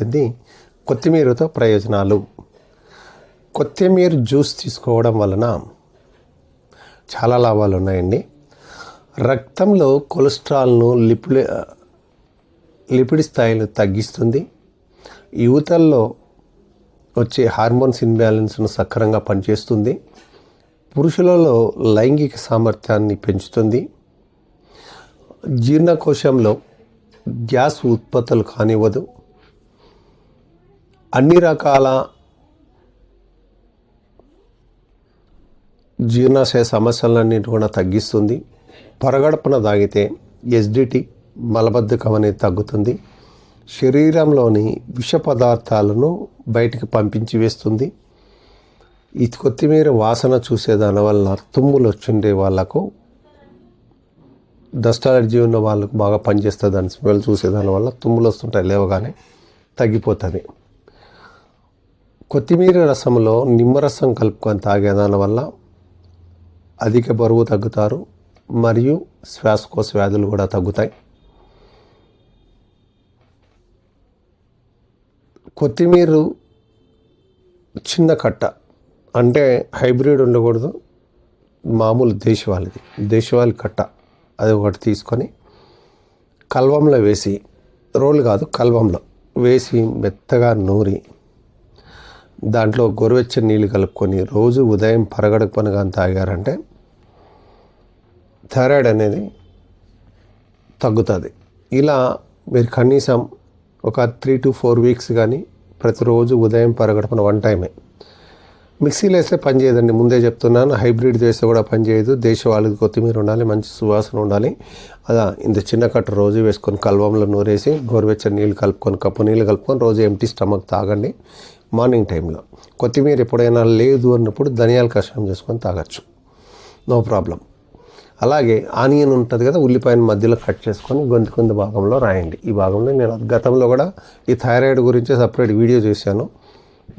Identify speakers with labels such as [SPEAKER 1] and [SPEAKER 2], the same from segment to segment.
[SPEAKER 1] ఇది కొత్తిమీరతో ప్రయోజనాలు. కొత్తిమీర జ్యూస్ తీసుకోవడం వలన చాలా లాభాలు ఉన్నాయండి. రక్తంలో కొలెస్ట్రాల్ను లిపిడ్ లిపిడ్ స్థాయిలు తగ్గిస్తుంది. యువతల్లో వచ్చే హార్మోన్స్ ఇన్బ్యాలెన్స్ను సక్రంగా పనిచేస్తుంది. పురుషులలో లైంగిక సామర్థ్యాన్ని పెంచుతుంది. జీర్ణకోశంలో గ్యాస్ ఉత్పత్తులు కానివ్వదు. అన్ని రకాల జీర్ణాశయ సమస్యలన్నింటి కూడా తగ్గిస్తుంది. పరగడపున తాగితే ఎస్డిటి మలబద్ధకం అనేది తగ్గుతుంది. శరీరంలోని విష పదార్థాలను బయటికి పంపించి వేస్తుంది. ఈ కొత్తిమీర వాసన చూసేదాని దానివల్ల తుమ్ములు వచ్చిండే వాళ్ళకు డస్ట్ అలర్జీ ఉన్న వాళ్ళకు బాగా పనిచేస్తుంది దాని స్మెల్ చూసేదాని వల్ల తుమ్ములు వస్తుంటాయి లేవగానే తగ్గిపోతుంది. కొత్తిమీర రసంలో నిమ్మరసం కలుపుకొని తాగేదాని వల్ల అధిక బరువు తగ్గుతారు మరియు శ్వాసకోశ వ్యాధులు కూడా తగ్గుతాయి. కొత్తిమీర చిన్న కట్ట అంటే హైబ్రిడ్ ఉండకూడదు. మామూలు దేశవాళిది. దేశవాళి కట్ట. అది ఒకటి తీసుకొని కల్వంలో వేసి రోలు కాదు కల్వంలో వేసి మెత్తగా నూరి దాంట్లో గోరువెచ్చని నీళ్ళు కలుపుకొని రోజు ఉదయం పరగడుపున కానీ తాగారంటే థైరాయిడ్ అనేది తగ్గుతుంది. ఇలా మీరు కనీసం ఒక త్రీ టు ఫోర్ వీక్స్ కానీ ప్రతిరోజు ఉదయం పరగడపన వన్ టైమే. మిక్సీలో వేస్తే పని చేయదండి. ముందే చెప్తున్నాను హైబ్రిడ్ వేస్తే కూడా పని చేయదు. దేశవాళికి కొత్తిమీర ఉండాలి మంచి సువాసన ఉండాలి. అదా ఇంత చిన్న కట్ట రోజు వేసుకొని కల్వంలో నూరేసి గోరువెచ్చని నీళ్ళు కలుపుకొని కప్పు నీళ్ళు కలుపుకొని రోజు ఎంటీ స్టమక్ తాగండి. మార్నింగ్ టైంలో. కొత్తిమీర ఎప్పుడైనా లేదు అన్నప్పుడు ధనియాల కషాయం చేసుకొని తాగొచ్చు. No problem. అలాగే ఆనియన్ ఉంటుంది కదా ఉల్లిపాయను మధ్యలో కట్ చేసుకొని గొంతు కింద భాగంలో రాయండి. ఈ భాగంలో నేను గతంలో కూడా ఈ థైరాయిడ్ గురించి సపరేట్ వీడియో చేశాను.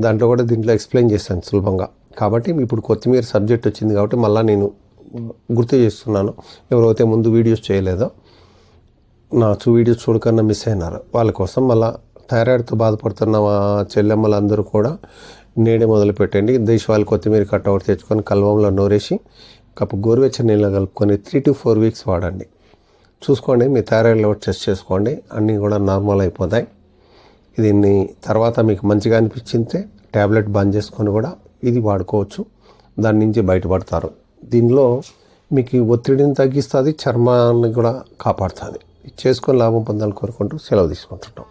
[SPEAKER 1] దాంట్లో కూడా దీంట్లో ఎక్స్ప్లెయిన్ చేశాను సులభంగా. కాబట్టి ఇప్పుడు కొత్తిమీర సబ్జెక్ట్ వచ్చింది కాబట్టి మళ్ళీ నేను గుర్తు చేస్తున్నాను. ఎవరైతే ముందు వీడియోస్ చేయలేదో నా చూ వీడియోస్ చూడకన్నా మిస్ అయినారు వాళ్ళ కోసం మళ్ళీ థైరాయిడ్తో బాధపడుతున్న మా చెల్లెమ్మలందరూ కూడా నేడే మొదలు పెట్టండి దేశవాళి కొత్తిమీర కట్ట ఒకటి తెచ్చుకొని కల్వంలో నూరేసి కప్పు గోరువెచ్చని నీళ్ళు కలుపుకొని త్రీ టు ఫోర్ వీక్స్ వాడండి. చూసుకోండి మీ థైరాయిడ్ లెవెల్ టెస్ట్ చేసుకోండి అన్నీ కూడా నార్మల్ అయిపోతాయి. దీన్ని తర్వాత మీకు మంచిగా అనిపించింటే ట్యాబ్లెట్ బంద్ చేసుకొని కూడా ఇది వాడుకోవచ్చు. దాని నుంచి బయటపడతారు. దీనిలో మీకు ఒత్తిడిని తగ్గిస్తుంది చర్మాన్ని కూడా కాపాడుతుంది. చేసుకొని లాభం పొందాలని కోరుకుంటూ సెలవు తీసుకుంటున్నాం.